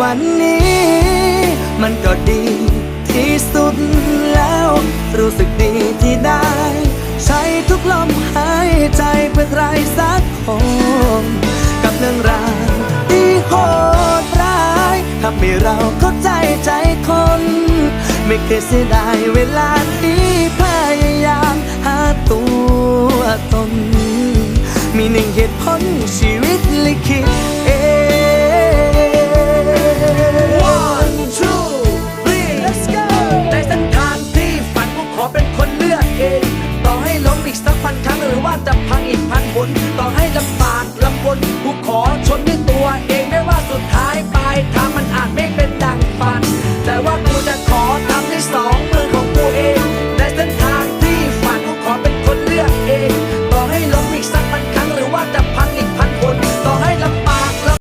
วันนี้ มันก็ดีที่สุดแล้ว รู้สึกดีที่ได้ ใช้ทุกลมหายใจเพื่อใครสักคนกับเรื่องราวที่โหดร้ายทำให้เราเข้าใจใจคน ไม่เคยเสียดายเวลาที่พยายามหาตัวตนมีหนึ่งเหตุผลชีวิตลิขิต ต่อให้ล้มอีกสักพันครั้งหรือว่าจะพังอีกพันหนต่อให้ลำบากลำบนกูขอชน